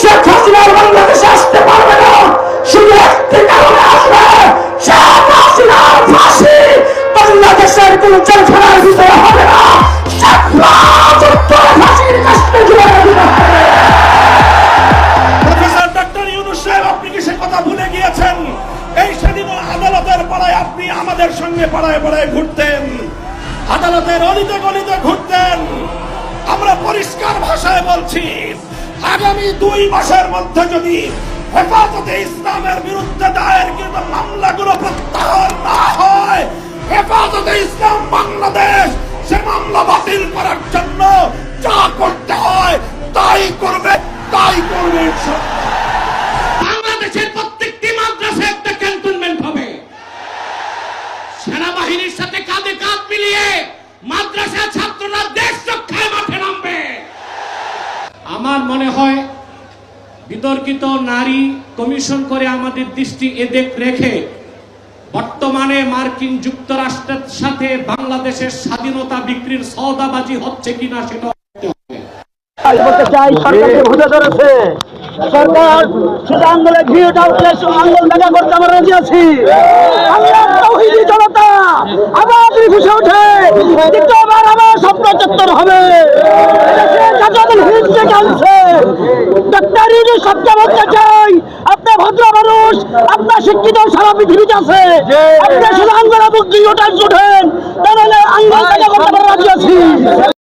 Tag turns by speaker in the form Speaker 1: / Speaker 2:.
Speaker 1: শেখ হাসিনার বাংলাদেশে আসতে পারবে না। শুধু একটি কারণে আসবে, শেখ হাসিনার ফাঁসি বাংলাদেশের কোন জেলখানার ভিতরে হবে না।
Speaker 2: আপনি কি কথা ভুলে গিয়েছেন? এই সেদিন আদালতের পাড়ায় আপনি আমাদের সঙ্গে পাড়ায় পাড়ায় ঘুরতেন। আদালতের অলিতে গলিতে ঘুরতেন। আমরা পরিষ্কার ভাষায় বলছি আগামী দুই মাসের মধ্যে যদি হেফাজতে ইসলামের বিরুদ্ধে দায়েরকৃত মামলাগুলো প্রত্যাহার না হয়, হেফাজতে ইসলাম বাংলাদেশ সে মামলা বাতিল করার জন্য যা করতে হয় তাই করবে তাই করবে
Speaker 3: বাংলাদেশের প্রত্যেকটি মাদ্রাসায় একটা ক্যান্টনমেন্ট হবে। সেনাবাহিনীর সাথে কাঁধে কাঁধ মিলিয়ে আমার মনে হয় বিতর্কিত নারী কমিশন করে আমাদের দৃষ্টি এদিক রেখে বর্তমানে মার্কিন যুক্তরাষ্ট্রের সাথে বাংলাদেশের স্বাধীনতা বিক্রির সওদাবাজি হচ্ছে কিনা সেটা
Speaker 4: সরকার আমরা রাজি আছি। স্বপ্ন চত্বর হবে। সবটা বলতে চাই। আপনি ভদ্র মানুষ আপনার শিক্ষিত সারা পৃথিবীতে আছে। আপনি শুধু আন্দোলন ওঠেন তাহলে আন্দোলন